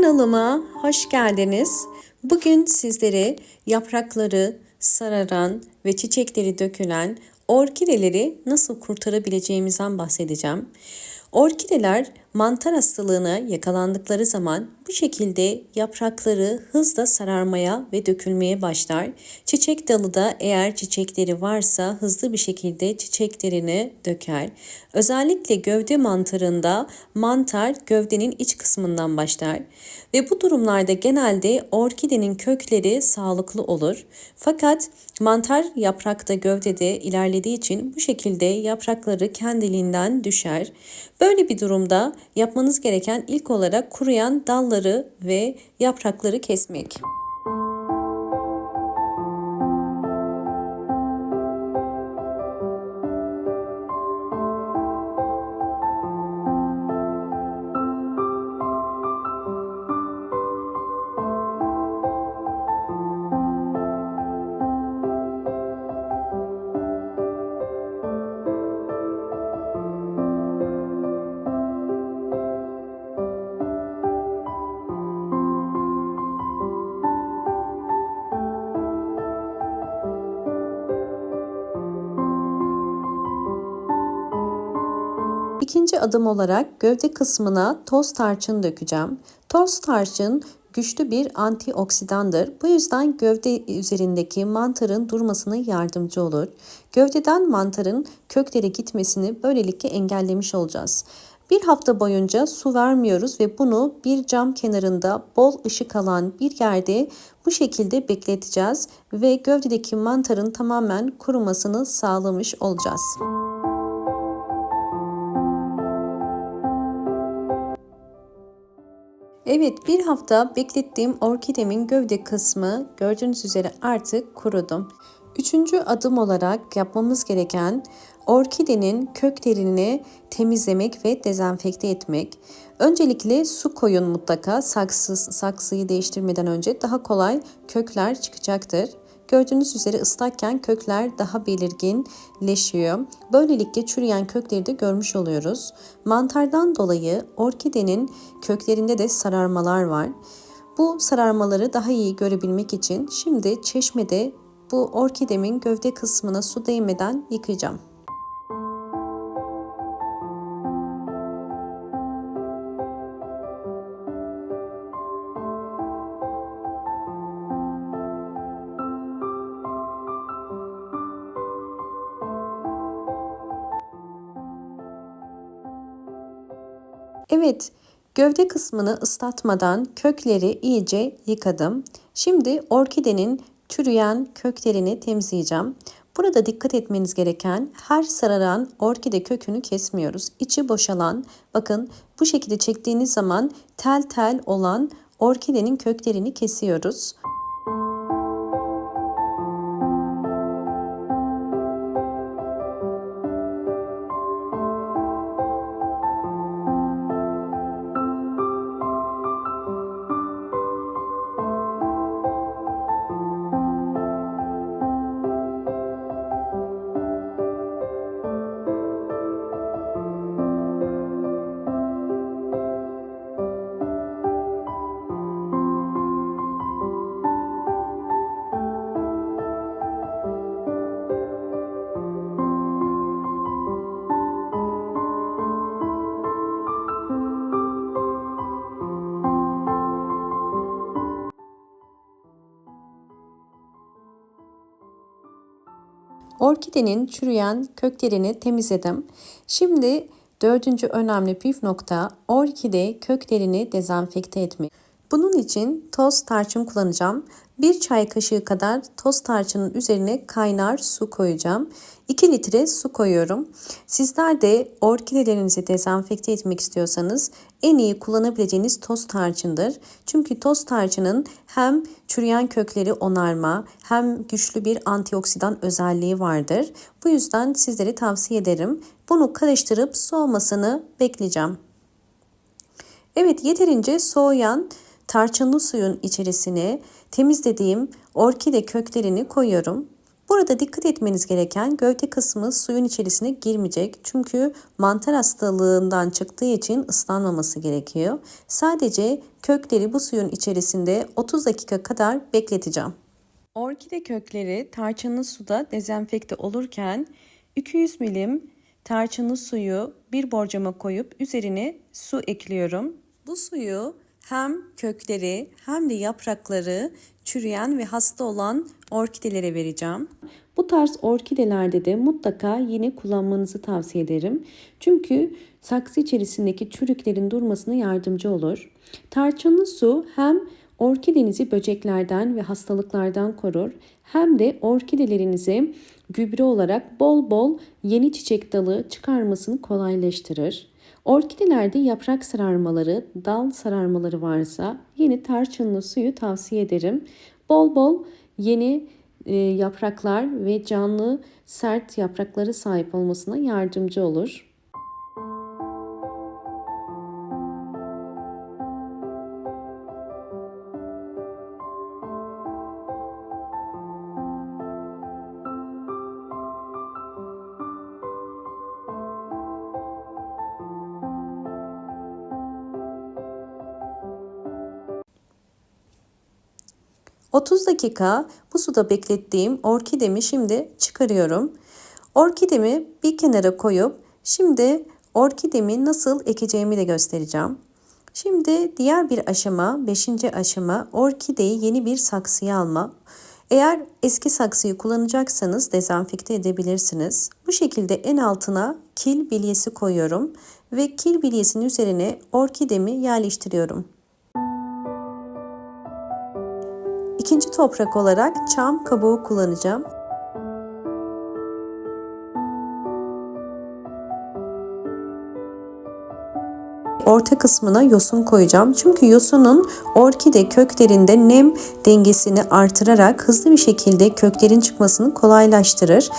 Kanalıma hoş geldiniz. Bugün sizlere yaprakları sararan ve çiçekleri dökülen orkideleri nasıl kurtarabileceğimizden bahsedeceğim. Orkideler mantar hastalığına yakalandıkları zaman bu şekilde yaprakları hızla sararmaya ve dökülmeye başlar. Çiçek dalı da eğer çiçekleri varsa hızlı bir şekilde çiçeklerini döker. Özellikle gövde mantarında mantar gövdenin iç kısmından başlar ve bu durumlarda genelde orkidenin kökleri sağlıklı olur. Fakat mantar yaprakta gövdede ilerlediği için bu şekilde yaprakları kendiliğinden düşer. Böyle bir durumda yapmanız gereken ilk olarak kuruyan dalları ve yaprakları kesmek. İkinci adım olarak gövde kısmına toz tarçın dökeceğim. Toz tarçın güçlü bir antioksidandır. Bu yüzden gövde üzerindeki mantarın durmasına yardımcı olur. Gövdeden mantarın köklere gitmesini böylelikle engellemiş olacağız. Bir hafta boyunca su vermiyoruz ve bunu bir cam kenarında bol ışık alan bir yerde bu şekilde bekleteceğiz ve gövdedeki mantarın tamamen kurumasını sağlamış olacağız. Evet bir hafta beklettiğim orkidemin gövde kısmı gördüğünüz üzere artık kurudu. Üçüncü adım olarak yapmamız gereken orkidenin köklerini temizlemek ve dezenfekte etmek. Öncelikle su koyun mutlaka saksı, saksıyı değiştirmeden önce daha kolay kökler çıkacaktır. Gördüğünüz üzere ıslakken kökler daha belirginleşiyor. Böylelikle çürüyen kökleri de görmüş oluyoruz. Mantardan dolayı orkidenin köklerinde de sararmalar var. Bu sararmaları daha iyi görebilmek için şimdi çeşmede bu orkidemin gövde kısmına su değmeden yıkayacağım. Evet, gövde kısmını ıslatmadan kökleri iyice yıkadım. Şimdi orkidenin çürüyen köklerini temizleyeceğim. Burada dikkat etmeniz gereken her sararan orkide kökünü kesmiyoruz. İçi boşalan, bakın bu şekilde çektiğiniz zaman tel tel olan orkidenin köklerini kesiyoruz. Orkidenin çürüyen köklerini temizledim. Şimdi dördüncü önemli püf nokta orkide köklerini dezenfekte etmek. Bunun için toz tarçın kullanacağım. Bir çay kaşığı kadar toz tarçının üzerine kaynar su koyacağım. 2 litre su koyuyorum. Sizler de orkidelerinizi dezenfekte etmek istiyorsanız en iyi kullanabileceğiniz toz tarçındır. Çünkü toz tarçının hem çürüyen kökleri onarma hem güçlü bir antioksidan özelliği vardır. Bu yüzden sizlere tavsiye ederim. Bunu karıştırıp soğumasını bekleyeceğim. Evet yeterince soğuyan tarçınlı suyun içerisine temizlediğim orkide köklerini koyuyorum. Burada dikkat etmeniz gereken gövde kısmı suyun içerisine girmeyecek. Çünkü mantar hastalığından çıktığı için ıslanmaması gerekiyor. Sadece kökleri bu suyun içerisinde 30 dakika kadar bekleteceğim. Orkide kökleri tarçınlı suda dezenfekte olurken 200 milim tarçınlı suyu bir borcama koyup üzerine su ekliyorum. Bu suyu hem kökleri hem de yaprakları çürüyen ve hasta olan orkidelere vereceğim. Bu tarz orkidelerde de mutlaka yine kullanmanızı tavsiye ederim. Çünkü saksı içerisindeki çürüklerin durmasına yardımcı olur. Tarçınlı su hem orkidenizi böceklerden ve hastalıklardan korur hem de orkidelerinize gübre olarak bol bol yeni çiçek dalı çıkarmasını kolaylaştırır. Orkidelerde yaprak sararmaları, dal sararmaları varsa yeni tarçınlı suyu tavsiye ederim. Bol bol yeni e, yapraklar ve canlı sert yaprakları sahip olmasına yardımcı olur. 30 dakika bu suda beklettiğim orkidemi şimdi çıkarıyorum. Orkidemi bir kenara koyup şimdi orkidemi nasıl ekeceğimi de göstereceğim. Şimdi diğer bir aşama, beşinci aşama orkideyi yeni bir saksıya alma. Eğer eski saksıyı kullanacaksanız dezenfekte edebilirsiniz. Bu şekilde en altına kil bilyesi koyuyorum ve kil bilyesinin üzerine orkidemi yerleştiriyorum. İkinci toprak olarak çam kabuğu kullanacağım. Orta kısmına yosun koyacağım. Çünkü yosunun orkide köklerinde nem dengesini artırarak hızlı bir şekilde köklerin çıkmasını kolaylaştırır.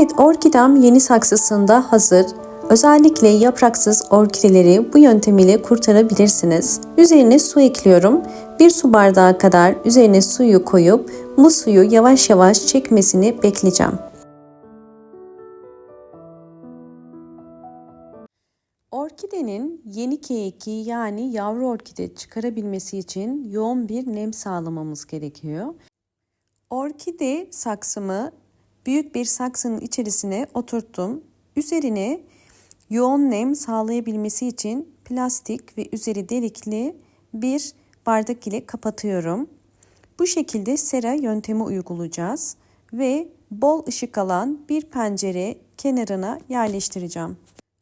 Evet orkidem yeni saksısında hazır. Özellikle yapraksız orkideleri bu yöntem ile kurtarabilirsiniz. Üzerine su ekliyorum. Bir su bardağı kadar üzerine suyu koyup bu suyu yavaş yavaş çekmesini bekleyeceğim. Orkidenin yeni keyiki yani yavru orkide çıkarabilmesi için yoğun bir nem sağlamamız gerekiyor. Orkide saksımı büyük bir saksının içerisine oturttum. Üzerine yoğun nem sağlayabilmesi için plastik ve üzeri delikli bir bardak ile kapatıyorum. Bu şekilde sera yöntemi uygulayacağız ve bol ışık alan bir pencere kenarına yerleştireceğim.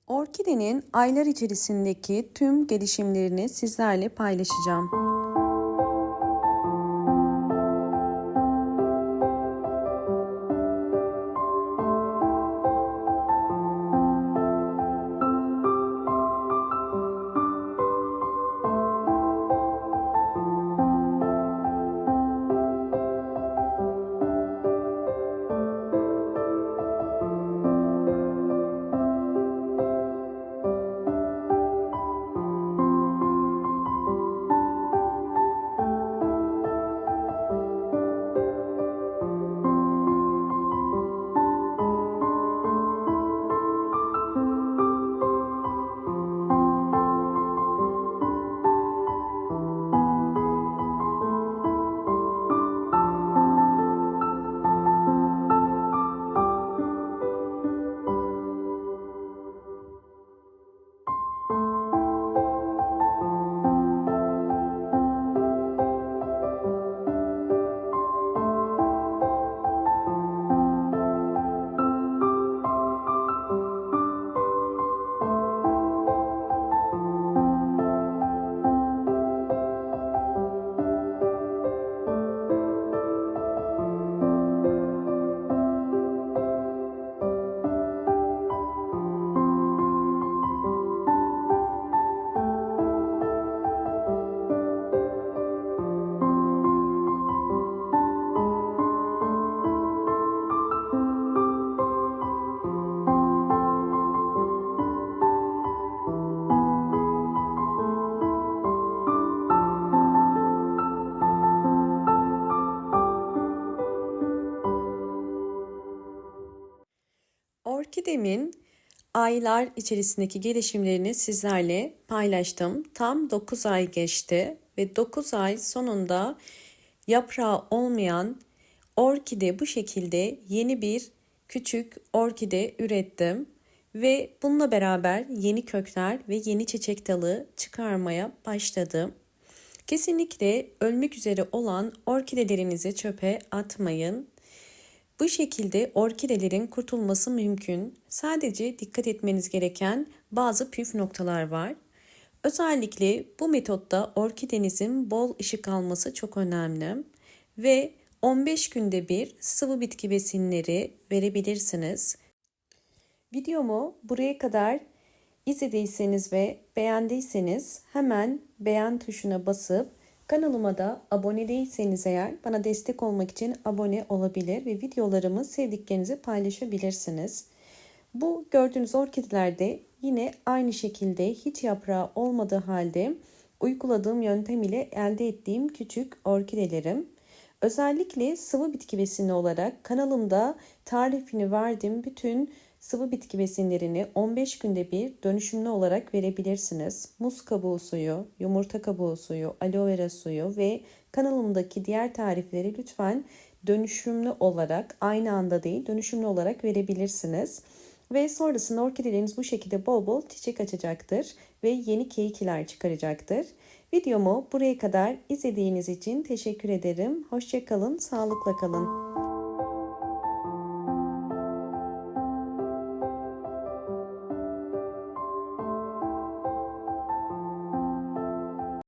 Orkidenin aylar içerisindeki tüm gelişimlerini sizlerle paylaşacağım. Orkidemin aylar içerisindeki gelişimlerini sizlerle paylaştım. Tam 9 ay geçti ve 9 ay sonunda yaprağı olmayan orkide bu şekilde yeni bir küçük orkide ürettim ve bununla beraber yeni kökler ve yeni çiçek dalı çıkarmaya başladım. Kesinlikle ölmek üzere olan orkidelerinizi çöpe atmayın. Bu şekilde orkidelerin kurtulması mümkün. Sadece dikkat etmeniz gereken bazı püf noktalar var. Özellikle bu metotta orkidenizin bol ışık alması çok önemli ve 15 günde bir sıvı bitki besinleri verebilirsiniz. Videomu buraya kadar izlediyseniz ve beğendiyseniz hemen beğen tuşuna basıp kanalıma da abone değilseniz eğer bana destek olmak için abone olabilir ve videolarımı sevdiklerinizi paylaşabilirsiniz. Bu gördüğünüz orkidelerde yine aynı şekilde hiç yaprağı olmadığı halde uyguladığım yöntem ile elde ettiğim küçük orkidelerim. Özellikle sıvı bitki besini olarak kanalımda tarifini verdiğim bütün sıvı bitki besinlerini 15 günde bir dönüşümlü olarak verebilirsiniz. Muz kabuğu suyu, yumurta kabuğu suyu, aloe vera suyu ve kanalımdaki diğer tarifleri lütfen dönüşümlü olarak aynı anda değil dönüşümlü olarak verebilirsiniz. Ve sonrasında orkideleriniz bu şekilde bol bol çiçek açacaktır ve yeni keyikler çıkaracaktır. Videomu buraya kadar izlediğiniz için teşekkür ederim. Hoşçakalın, sağlıkla kalın.